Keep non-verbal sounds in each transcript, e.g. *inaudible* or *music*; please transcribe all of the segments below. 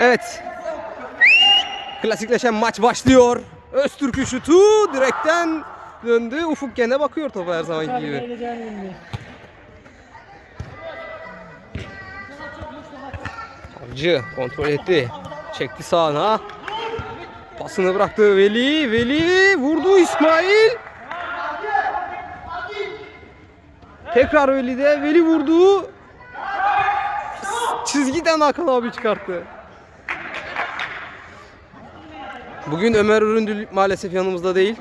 Evet. Klasikleşen maç başlıyor. Öztürk'ün şutu direkten döndü. Ufuk gene bakıyor topa her zamanki gibi. Avcı kontrol etti. Çekti sağına. Pasını bıraktı Veli. Veli vurdu İsmail. Tekrar Veli'de. Veli vurdu. Çizgiden Hakan abi çıkarttı. Bugün Ömer Üründül maalesef yanımızda değil.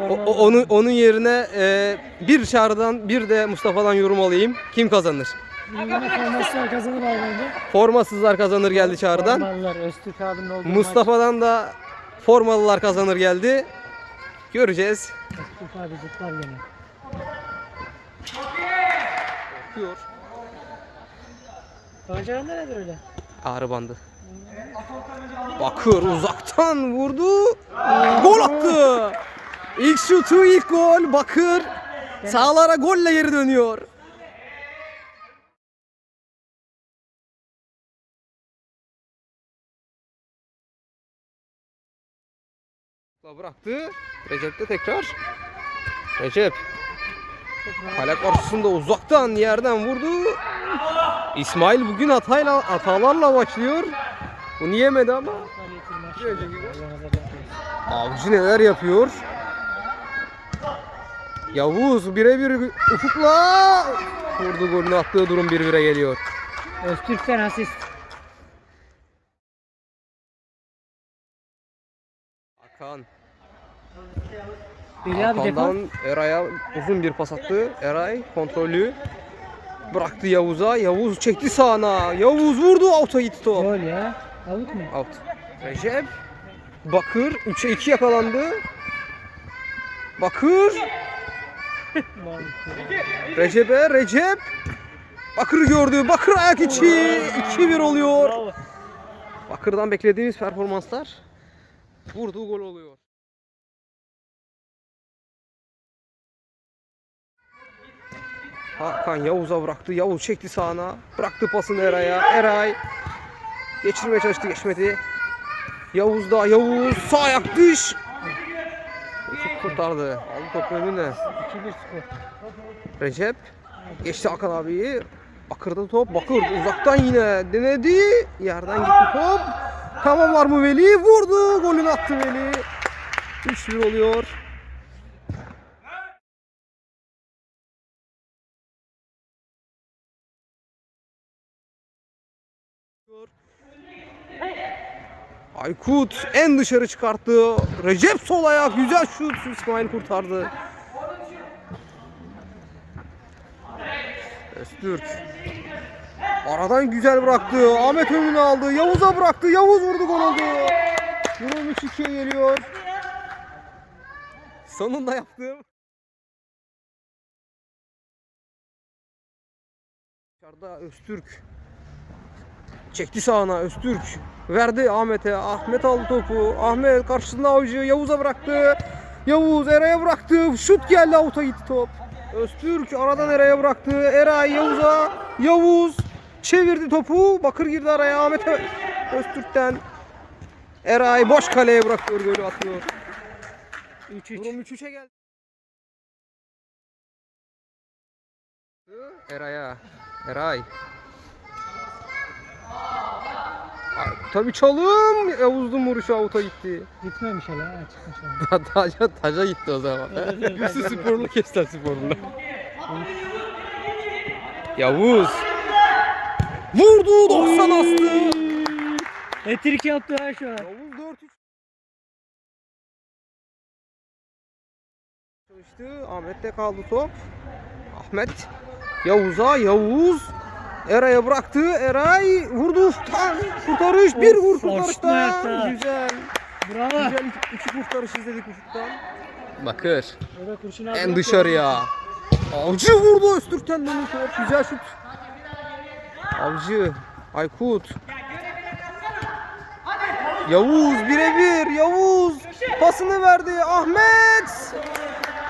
O, o- onun, onun yerine e, bir Çağrı'dan bir de Mustafa'dan yorum alayım. Kim kazanır? Yine formasyon kazanır abi bence. Formasızlar kazanır geldi Çağrı'dan. Formalılar Öztürk abinin olduğu Mustafa'dan da formalılar kazanır geldi. Göreceğiz. Öztürk abi zıplar yine. Bacağın neredir öyle? Ağrı bandı. Bakır uzaktan vurdu. Gol attı. İlk şutu ilk gol. Bakır sağlara golle geri dönüyor. Bıraktı. Recep de tekrar. Recep. Kale karşısında uzaktan yerden vurdu. İsmail bugün hatayla hatalarla başlıyor. Bunu yemedi ama. Avcı neler yapıyor? Yavuz birebir ufukla vurdu golünü attığı durum 1-1'e geliyor. Öztürk'ten asist. Hakan. Hakan'dan Eray'a uzun bir pas attı. Eray kontrolü bıraktı Yavuz'a. Yavuz çekti sağına. Yavuz vurdu out'a gitti top. Gol ya. Avut mu? Out. Recep. Bakır 3'e 2 yakalandı. Bakır. Recep'e Recep. Bakır'ı gördü. Bakır ayak içi. 2-1 oluyor. Bravo. Bakır'dan beklediğimiz performanslar. Vurduğu gol oluyor. Hakan Yavuz'a bıraktı. Yavuz çekti sağına. Bıraktı pasını Eray'a. Eray geçirmeye çalıştı geçmedi. Yavuz da Yavuz sağ ayak düş. Ufuk kurtardı. Aldı topu önüne. 2-1 skor. Recep geçti Hakan abiyi. Bakır'da top. Bakır uzaktan yine denedi. Yerden gitti top. Tamam var mı Veli? Vurdu. Golünü attı Veli. 3-1 oluyor. Aykut en dışarı çıkarttı. Recep sol ayak güzel şut. İsmail kurtardı. Öztürk. Aradan güzel bıraktı. Ahmet önünü aldı. Yavuz'a bıraktı. Yavuz vurdu gol oldu. Durum 3-2'ye geliyor. Sonunda yaptım. Dışarıda Öztürk. Çekti sağına Öztürk. Verdi Ahmet'e. Ahmet aldı topu. Ahmet karşısında avcı. Yavuz'a bıraktı. Yavuz Eray'a bıraktı. Şut geldi avuta gitti top. Öztürk aradan Eray'a bıraktı. Eray Yavuz'a. Yavuz çevirdi topu. Bakır girdi araya. Ahmet'e Öztürk'ten. Eray boş kaleye bırakıyor. Golü atıyor. 3-3. Durum 3-3'e geldi. Eray'a. Eray. Ay, Tabii çalım. Yavuz'un vuruşu avuta gitti. Gitmemiş hala. Ha, çıkmış hala. taca, taca gitti o zaman. Üstü sporlu kestel sporlu. Yavuz. Vurdu 90 astı. Etrik yaptı ha şu an. Yavuz 4-3. Çalıştı. Ahmet'te kaldı top. Ahmet. Yavuz'a. Yavuz. Eray'a bıraktı. Eray vurdu. Kurtarış. Bir vur kurtarıştan. Güzel. Bravo. Güzel iki, iki kurtarış izledik ufuktan. Bakır. En dışarıya. Avcı vurdu Öztürk'ten top. Güzel şut. Avcı. Aykut. Yavuz birebir. Yavuz pasını verdi. Ahmet.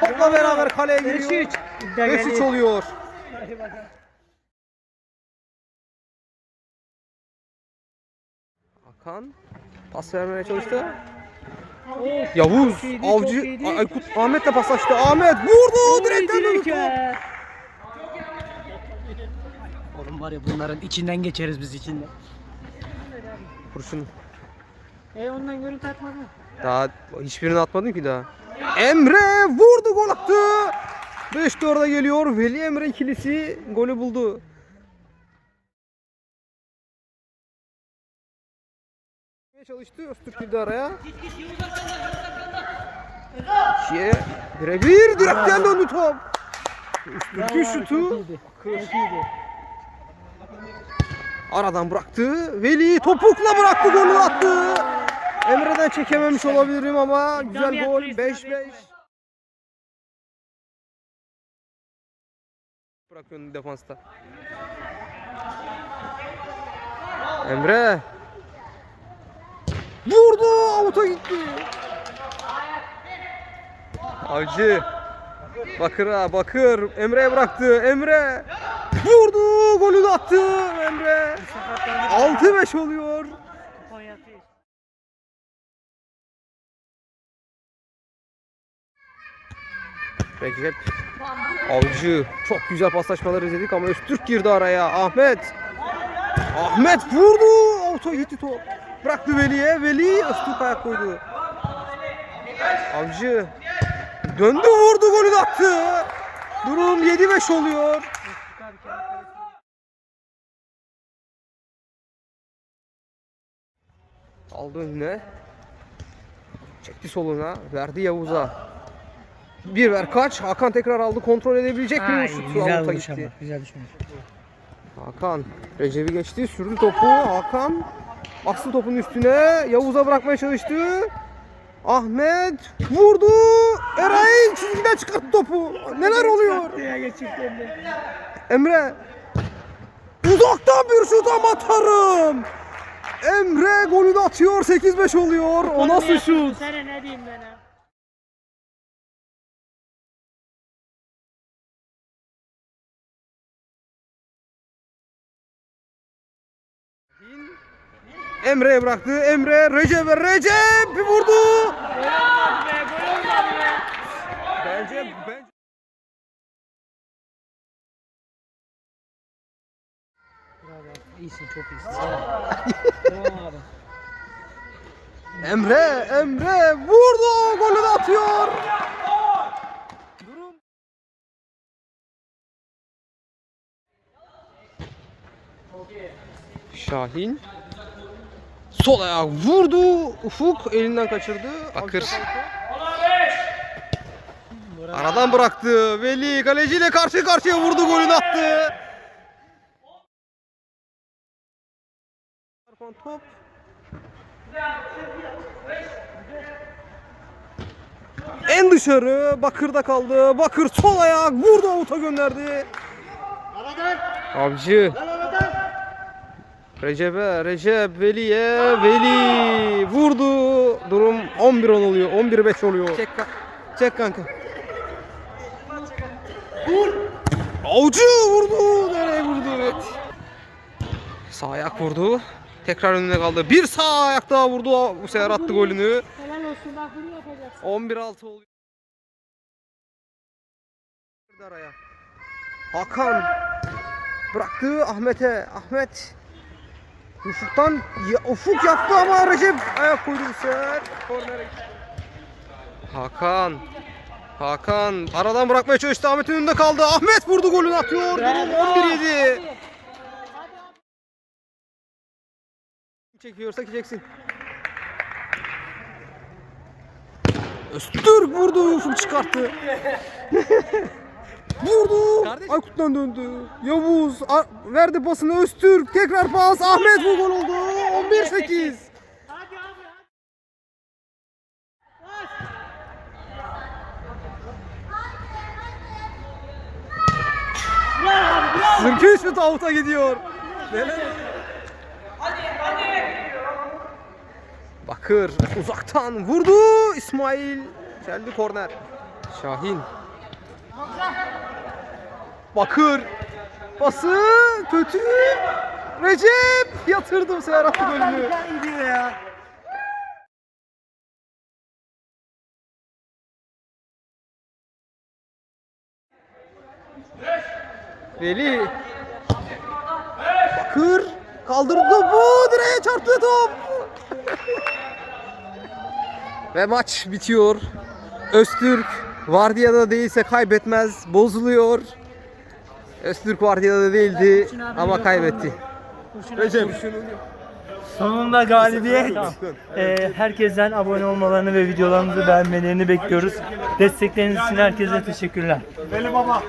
Topla beraber kaleye giriyor. 5-3. İddia 5-3 geliyor. oluyor. Hakan pas vermeye çalıştı. Yavuz, iyiydi, Avcı, iyiydi. Aykut, Ahmet'le paslaştı. Ahmet vurdu, direkten döndü. Oğlum var ya bunların içinden geçeriz biz içinden. Kurşun. E ondan görüntü atmadı. Daha hiçbirini atmadım ki daha. Emre vurdu gol attı. 5 orada geliyor. Veli Emre ikilisi golü buldu. Çalıştı. Öztürk girdi araya. Şiye birebir direkten döndü top. Öztürk'ün şutu. Aradan bıraktı. Veli topukla bıraktı golü attı. Emre'den çekememiş olabilirim ama güzel gol. 5-5. Bırakıyorsun defansta. Emre. Vurdu. Avuta gitti. Avcı. Bakır'a Bakır. Emre'ye bıraktı. Emre. Vurdu. Golü de attı. Emre. 6-5 oluyor. Recep Avcı çok güzel paslaşmalar izledik ama Öztürk girdi araya. Ahmet Ahmet vurdu. Auto gitti top. Bıraktı Veli'ye. Veli Öztürk ayak koydu. Avcı döndü vurdu golü de attı. Durum 7-5 oluyor. Aldı önüne. Çekti soluna. Verdi Yavuz'a. Bir ver kaç. Hakan tekrar aldı. Kontrol edebilecek mi şutu? güzel Avuta vuruş ama. gitti. Güzel düşmüş. Hakan. Recep'i geçti. Sürdü topu. Hakan. Bastı topun üstüne. Yavuz'a bırakmaya çalıştı. Ahmet vurdu. Eray çizgiden çıkarttı topu. Neler oluyor? Emre. Uzaktan bir şut ama atarım. Emre golü de atıyor. 8-5 oluyor. O nasıl şut? Sana ne diyeyim ben Emre'ye bıraktı. Emre Recep'e Recep bir vurdu. İyisin, çok iyisin. Emre Emre vurdu. Golü de atıyor. Şahin sol ayağı vurdu. Ufuk elinden kaçırdı. Bakır. Aradan bıraktı. Veli kaleciyle karşı karşıya vurdu golünü attı. Top. En dışarı Bakır'da kaldı. Bakır sol ayak vurdu avuta gönderdi. Avcı. Recep'e, Recep, Veli'ye, Veli vurdu. Durum 11-10 oluyor. 11-5 oluyor. Çek, ka- çek kanka. Vur. Avcı vurdu. Nereye vurdu? Evet. Sağ ayak vurdu. Tekrar önüne kaldı. Bir sağ ayak daha vurdu. Bu sefer attı golünü. Helal olsun bak bunu yapacaksın. 11-6 oluyor. Araya. Hakan bıraktı Ahmet'e. Ahmet Ufuk'tan ya, Ufuk yaptı ama Recep ayak koydu bu sefer. Kornere. Hakan Hakan aradan bırakmaya çalıştı. Ahmet'in önünde kaldı. Ahmet vurdu golünü atıyor. Durum 11-7. Çekiyorsa çeksin. Öztürk vurdu. Ufuk çıkarttı. *laughs* vurdu. Aykut'tan döndü. Yavuz verdi pasını Öztürk. Tekrar pas. Ahmet bu gol oldu. 11-8. Hadi abi. Zırkı şut avuta gidiyor. Neler? Bakır uzaktan vurdu. İsmail geldi korner. Şahin. Bakır pası kötü. Recep yatırdım attı golünü. ya. Veli. Bakır kaldırdı topu direğe çarptı top. Ve maç bitiyor. Öztürk Vardiya'da değilse kaybetmez, bozuluyor. Öztürk Vardiya'da değildi ama kaybetti. Recep. Sonunda galibiyet. Ee, herkesten abone olmalarını ve videolarımızı beğenmelerini bekliyoruz. Destekleriniz için herkese teşekkürler. Veli Baba.